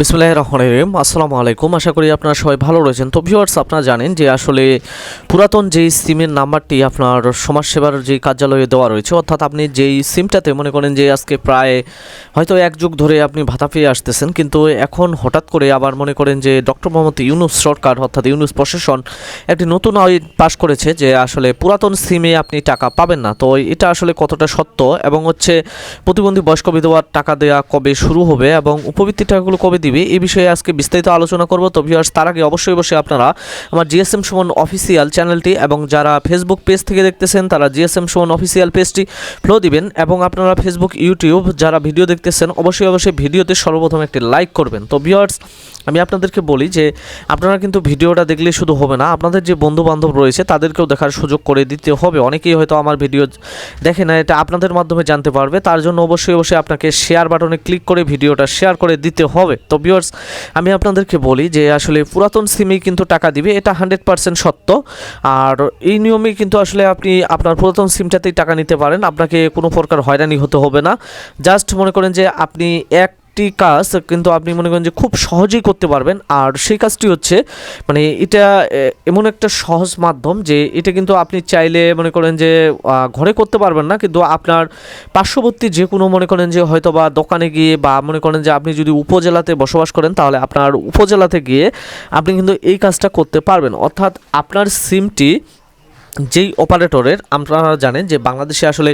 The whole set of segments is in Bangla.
বিসমুল্লাহ রহমান রহিম। আসসালামু আলাইকুম। আশা করি আপনারা সবাই ভালো রয়েছেন। তো ভিউয়ার্স আপনারা জানেন যে আসলে পুরাতন যেই সিমের নাম্বারটি আপনার সমাজসেবার যে কার্যালয়ে দেওয়া রয়েছে, অর্থাৎ আপনি যেই সিমটাতে মনে করেন যে আজকে প্রায় হয়তো এক যুগ ধরে আপনি ভাতা পেয়ে আসতেছেন, কিন্তু এখন হঠাৎ করে আবার মনে করেন যে ডক্টর মোহাম্মদ ইউনুস সরকার, অর্থাৎ ইউনুস প্রশাসন একটি নতুন আইন পাশ করেছে যে আসলে পুরাতন সিমে আপনি টাকা পাবেন না। তো এটা আসলে কতটা সত্য? এবং হচ্ছে প্রতিবন্ধী বয়স্ক বিধবার টাকা দেওয়া কবে শুরু হবে? এবং উপবৃত্তি টাকাগুলো কবে দিবে এই বিষয়ে আজকে বিস্তারিত আলোচনা করব। তো ভিউয়ার্স তার আগে অবশ্যই অবশ্যই আপনারা আমার জিএসএম সুমন অফিসিয়াল চ্যানেলটি এবং যারা ফেসবুক পেজ থেকে দেখতেছেন, তারা জিএসএম সুমন অফিসিয়াল পেজটি ফলো দিবেন এবং আপনারা ফেসবুক ইউটিউব যারা ভিডিও দেখতেছেন, অবশ্যই অবশ্যই ভিডিওতে সর্বপ্রথম একটি লাইক করবেন। তো ভিউয়ার্স আমি আপনাদেরকে বলি যে আপনারা কিন্তু ভিডিওটা দেখলে শুধু হবে না, আপনাদের যে বন্ধু বান্ধব রয়েছে, তাদেরকেও দেখার সুযোগ করে দিতে হবে। অনেকেই হয়তো আমার ভিডিও দেখে না, এটা আপনাদের মাধ্যমে জানতে পারবে। তার জন্য অবশ্যই অবশ্যই আপনাকে শেয়ার বাটনে ক্লিক করে ভিডিওটা শেয়ার করে দিতে হবে। তো ভিউয়ার্স আমি আপনাদেরকে বলি যে আসলে পুরাতন সিমেই কিন্তু টাকা দিবে, এটা হান্ড্রেড পার্সেন্ট সত্য। আর এই নিয়মে কিন্তু আসলে আপনি আপনার পুরাতন সিমটাতেই টাকা নিতে পারেন, আপনাকে কোনো প্রকার হয়রানি হতে হবে না। জাস্ট মনে করেন যে আপনি এক একটি কাজ কিন্তু আপনি মনে করেন যে খুব সহজেই করতে পারবেন। আর সেই কাজটি হচ্ছে মানে এটা এমন একটা সহজ মাধ্যম যে এটা কিন্তু আপনি চাইলে মনে করেন যে ঘরে করতে পারবেন না। কিন্তু আপনার পার্শ্ববর্তী যে কোনো মনে করেন যে হয়তো বা দোকানে গিয়ে বা মনে করেন যে আপনি যদি উপজেলাতে বসবাস করেন, তাহলে আপনার উপজেলাতে গিয়ে আপনি কিন্তু এই কাজটা করতে পারবেন। অর্থাৎ আপনার সিমটি যেই অপারেটরের, আপনারা জানেন যে বাংলাদেশে আসলে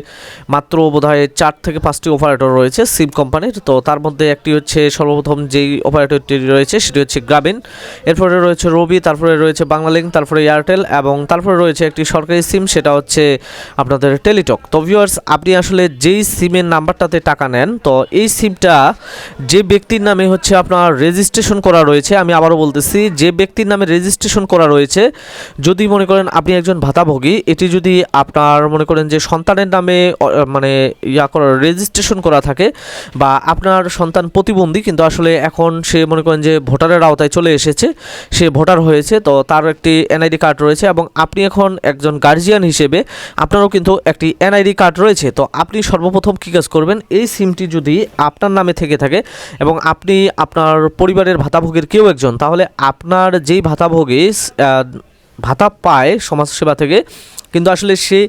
মাত্র বোধহয় চার থেকে পাঁচটি অপারেটর রয়েছে সিম কোম্পানির। তো তার মধ্যে একটি হচ্ছে সর্বপ্রথম যেই অপারেটরটি রয়েছে সেটি হচ্ছে গ্রামীণ এরপরে রয়েছে রবি তারপরে রয়েছে বাংলালিঙ্ক তারপরে এয়ারটেল এবং তারপরে রয়েছে একটি সরকারি সিম, সেটা হচ্ছে আপনাদের টেলিটক তো ভিউয়ার্স আপনি আসলে যেই সিমের নাম্বারটাতে টাকা নেন, তো এই সিমটা যে ব্যক্তির নামে হচ্ছে আপনার রেজিস্ট্রেশন করা রয়েছে, আমি আবারও বলতেছি, যে ব্যক্তির নামে রেজিস্ট্রেশন করা রয়েছে, যদি মনে করেন আপনি একজন ভাতাভোগী এটি যদি আপনার মনে করেন যে সন্তানের নামে মানে ইয়া করা রেজিস্ট্রেশন করা থাকে, বা আপনার সন্তান প্রতিবন্ধী, কিন্তু আসলে এখন সে মনে করেন যে ভোটারের আওতায় চলে এসেছে, সে ভোটার হয়েছে, তো তার একটি এনআইডি কার্ড রয়েছে, এবং আপনি এখন একজন গার্জিয়ান হিসেবে, আপনারও কিন্তু একটি এনআইডি কার্ড রয়েছে, তো আপনি সর্বপ্রথম কী কাজ করবেন, এই সিমটি যদি আপনার নামে থেকে থাকে, এবং আপনি আপনার পরিবারের ভাতাভোগীর কেউ একজন, তাহলে আপনার যেই ভাতাভোগী ভাতা পায় সমাজসেবা থেকে কিন্তু আসলে সেই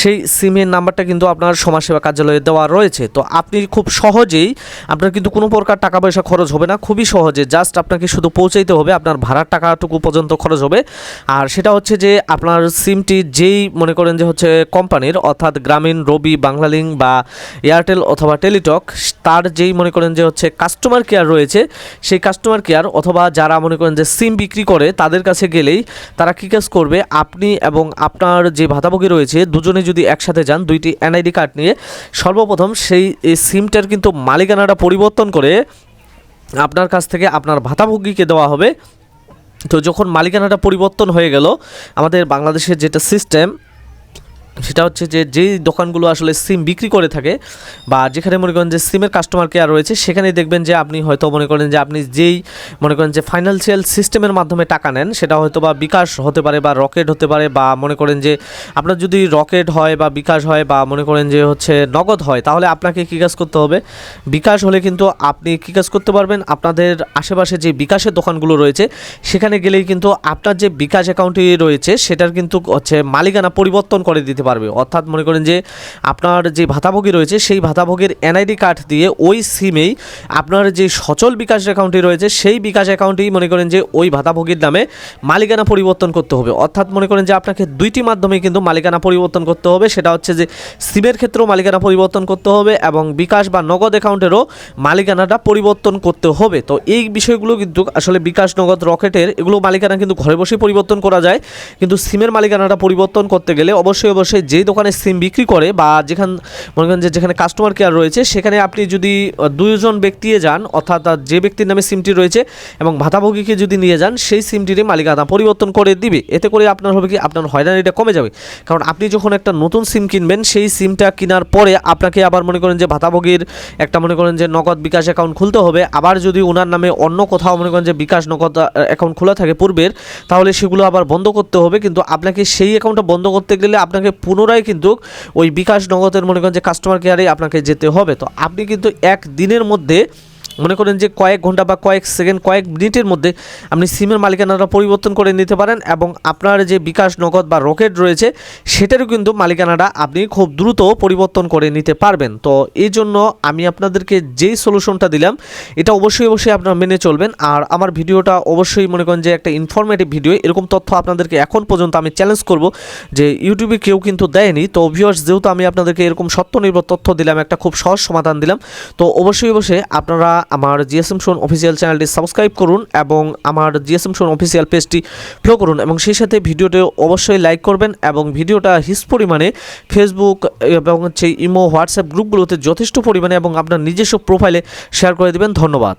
সেই সিমের নাম্বারটা কিন্তু আপনার সমাজসেবা কার্যালয়ে দেওয়া রয়েছে। তো আপনি খুব সহজেই আপনার কিন্তু কোনো প্রকার টাকা পয়সা খরচ হবে না, খুবই সহজে। জাস্ট আপনাকে শুধু পৌঁছাইতে হবে আপনার ভাড়ার টাকাটুকু পর্যন্ত খরচ হবে। আর সেটা হচ্ছে যে আপনার সিমটি যেই মনে করেন যে হচ্ছে কোম্পানির, অর্থাৎ গ্রামীণ, রবি বাংলালিঙ্ক বা এয়ারটেল অথবা টেলিটক, তার যেই মনে করেন যে হচ্ছে কাস্টমার কেয়ার রয়েছে, সেই কাস্টমার কেয়ার অথবা যারা মনে করেন যে সিম বিক্রি করে, তাদের কাছে গেলেই তারা কী কাজ করবে? আপনি এবং আপনার যে ভাতাভোগী রয়েছে। দুজনে যদি একসাথে যান, দুইটি এনআইডি কার্ড নিয়ে। সর্বপ্রথম সেই সিমটার কিন্তু মালিকানাটা পরিবর্তন করে আপনার কাছ থেকে আপনার ভাতাভোগীকে দেওয়া হবে। তো যখন মালিকানাটা পরিবর্তন হয়ে গেল, আমাদের বাংলাদেশের যেটা সিস্টেম সেটা হচ্ছে যে যেই দোকানগুলো আসলে সিম বিক্রি করে থাকে বা যেখানে মনে করেন যে সিমের কাস্টমার কেয়ার রয়েছে সেখানে দেখবেন যে আপনি হয়তো মনে করেন যে আপনি যেই মনে করেন যে ফাইন্যান্সিয়াল সিস্টেমের মাধ্যমে টাকা নেন, সেটা হয়তো বা বিকাশ হতে পারে বা রকেট হতে পারে বা মনে করেন যে আপনার যদি রকেট হয় বা বিকাশ হয় বা মনে করেন যে হচ্ছে নগদ হয়, তাহলে আপনাকে কী কাজ করতে হবে? বিকাশ হলে কিন্তু আপনি কী কাজ করতে পারবেন? আপনাদের আশেপাশে যে বিকাশের দোকানগুলো রয়েছে, সেখানে গেলেই কিন্তু আপনার যে বিকাশ অ্যাকাউন্টটি রয়েছে, সেটার কিন্তু হচ্ছে মালিকানা পরিবর্তন করে দিতে পারবে। অর্থাৎ মনে করেন যে আপনার যে ভাতাভোগী রয়েছে, সেই ভাতাভোগীর এনআইডি কার্ড দিয়ে ওই সিমেই আপনার যে সচল বিকাশ অ্যাকাউন্টটি রয়েছে, সেই বিকাশ অ্যাকাউন্টেই মনে করেন যে ওই ভাতাভোগীর নামে মালিকানা পরিবর্তন করতে হবে। অর্থাৎ মনে করেন যে আপনাকে দুইটি মাধ্যমে কিন্তু মালিকানা পরিবর্তন করতে হবে। সেটা হচ্ছে যে সিমের ক্ষেত্রেও মালিকানা পরিবর্তন করতে হবে এবং বিকাশ বা নগদ অ্যাকাউন্টেরও মালিকানাটা পরিবর্তন করতে হবে। তো এই বিষয়গুলো কিন্তু আসলে বিকাশ, নগদ, রকেটের এগুলো মালিকানা কিন্তু ঘরে বসে পরিবর্তন করা যায়। কিন্তু সিমের মালিকানাটা পরিবর্তন করতে গেলে অবশ্যই অবশ্যই যেই দোকানে সিম বিক্রি করে বা যেখান মনে করেন যে যেখানে কাস্টমার কেয়ার রয়েছে সেখানে আপনি যদি আহ, দুইজন ব্যক্তি যান অর্থাৎ যে ব্যক্তির নামে সিমটি রয়েছে এবং ভাতাভোগীকে যদি নিয়ে যান সেই সিমটির মালিকানা পরিবর্তন করে দিবে। এতে করে আপনার হবে কি আপনার হয়রানিটা কমে যাবে। কারণ আপনি যখন একটা নতুন সিম কিনবেন সেই সিমটা কেনার পরে আপনাকে আবার মনে করেন যে ভাতাভোগীর একটা মনে করেন যে নগদ বিকাশ অ্যাকাউন্ট খুলতে হবে। আবার যদি ওনার নামে অন্য কোথাও মনে করেন যে বিকাশ নগদ অ্যাকাউন্ট খোলা থাকে পূর্বের তাহলে সেগুলো আবার বন্ধ করতে হবে। কিন্তু আপনাকে সেই অ্যাকাউন্টটা বন্ধ করতে গেলে আপনাকে পুনরায় কিন্তু ওই বিকাশ নগদের মনে করেন যে কাস্টমার কেয়ারে আপনাকে যেতে হবে। তো আপনি কিন্তু এক দিনের মধ্যে মনে করেন যে কয়েক ঘণ্টা বা কয়েক সেকেন্ড, কয়েক মিনিটের মধ্যে আপনি সিমের মালিকানাটা পরিবর্তন করে নিতে পারেন এবং আপনার যে বিকাশ নগদ বা রকেট রয়েছে, সেটারও কিন্তু মালিকানাটা আপনি খুব দ্রুত পরিবর্তন করে নিতে পারবেন। তো এই জন্য আমি আপনাদেরকে যেই সলিউশনটা দিলাম, এটা অবশ্যই অবশ্যই আপনারা মেনে চলবেন। আর আমার ভিডিওটা অবশ্যই মনে করেন যে একটা ইনফরমেটিভ ভিডিও এরকম তথ্য আপনাদেরকে এখন পর্যন্ত আমি চ্যালেঞ্জ করব যে ইউটিউবে কেউ কিন্তু দেয়নি। তো ভিউয়ার্স যেহেতু আমি আপনাদেরকে এরকম সত্য নির্ভর তথ্য দিলাম, একটা খুব সহজ সমাধান দিলাম, তো অবশ্যই অবশ্যই আপনারা আমার জিএসএম শোন অফিসিয়াল চ্যানেলটি সাবস্ক্রাইব করুন এবং আমার জিএসএম শোন অফিসিয়াল পেজটি ফলো করুন এবং সেই সাথে ভিডিওটি অবশ্যই লাইক করবেন এবং ভিডিওটা হিস পরিমাণে ফেসবুক এবং হচ্ছে ইমো হোয়াটসঅ্যাপ গ্রুপগুলোতে যথেষ্ট পরিমাণে এবং আপনার নিজস্ব প্রোফাইলে শেয়ার করে দেবেন। ধন্যবাদ।